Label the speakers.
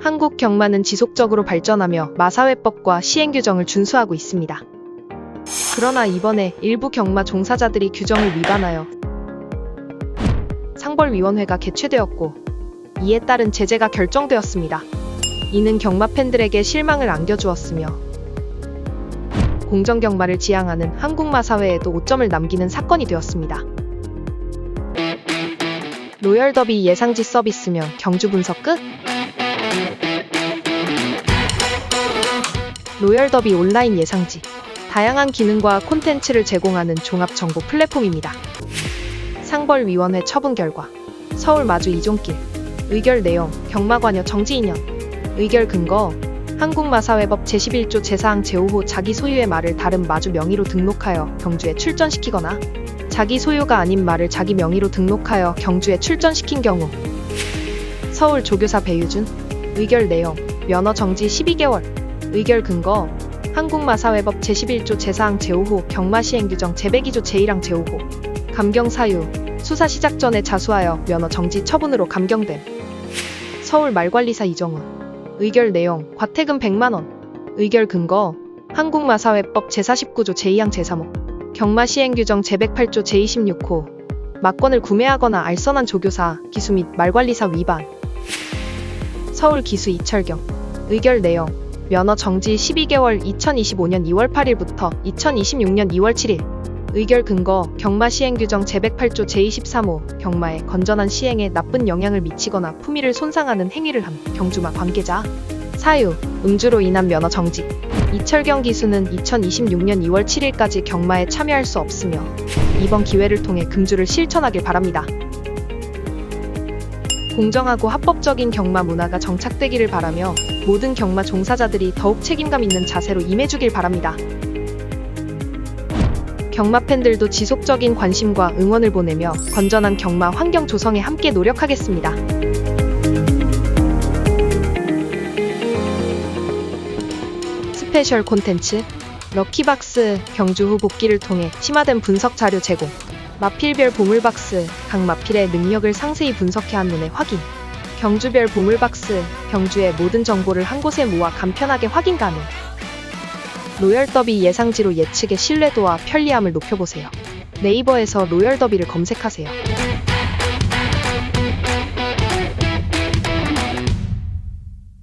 Speaker 1: 한국 경마는 지속적으로 발전하며 마사회법과 시행규정을 준수하고 있습니다. 그러나 이번에 일부 경마 종사자들이 규정을 위반하여 상벌위원회가 개최되었고 이에 따른 제재가 결정되었습니다. 이는 경마 팬들에게 실망을 안겨주었으며 공정 경마를 지향하는 한국마사회에도 오점을 남기는 사건이 되었습니다. 로열 더비 예상지 서비스명 경주 분석 끝 로열 더비 온라인 예상지. 다양한 기능과 콘텐츠를 제공하는 종합 정보 플랫폼입니다. 상벌위원회 처분 결과. 서울 마주 이종길. 의결 내용 경마관여 정지 인연. 의결 근거. 한국마사회법 제11조 제4항 제5호 자기 소유의 말을 다른 마주 명의로 등록하여 경주에 출전시키거나 자기 소유가 아닌 말을 자기 명의로 등록하여 경주에 출전시킨 경우. 서울 조교사 배유준 의결 내용 면허 정지 12개월. 의결 근거 한국마사회법 제11조 제4항 제5호 경마시행규정 제102조 제1항 제5호 감경 사유 수사 시작 전에 자수하여 면허 정지 처분으로 감경됨. 서울 말관리사 이정우. 의결 내용 과태금 100만원. 의결 근거 한국마사회법 제49조 제2항 제3호. 경마시행규정 제108조 제26호. 막권을 구매하거나 알선한 조교사 기수 및 말관리사 위반 서울 기수 이철경. 의결 내용. 면허 정지 12개월 2025년 2월 8일부터 2026년 2월 7일. 의결 근거. 경마 시행 규정 제108조 제23호. 경마의 건전한 시행에 나쁜 영향을 미치거나 품위를 손상하는 행위를 함. 경주마 관계자. 사유. 음주로 인한 면허 정지. 이철경 기수는 2026년 2월 7일까지 경마에 참여할 수 없으며 이번 기회를 통해 금주를 실천하길 바랍니다. 공정하고 합법적인 경마 문화가 정착되기를 바라며 모든 경마 종사자들이 더욱 책임감 있는 자세로 임해주길 바랍니다. 경마 팬들도 지속적인 관심과 응원을 보내며 건전한 경마 환경 조성에 함께 노력하겠습니다. 스페셜 콘텐츠 럭키박스 경주 후 복귀를 통해 심화된 분석 자료 제공 마필별 보물박스 각 마필의 능력을 상세히 분석해 한눈에 확인. 경주별 보물박스 경주의 모든 정보를 한 곳에 모아 간편하게 확인 가능. 로열 더비 예상지로 예측의 신뢰도와 편리함을 높여보세요. 네이버에서 로열 더비를 검색하세요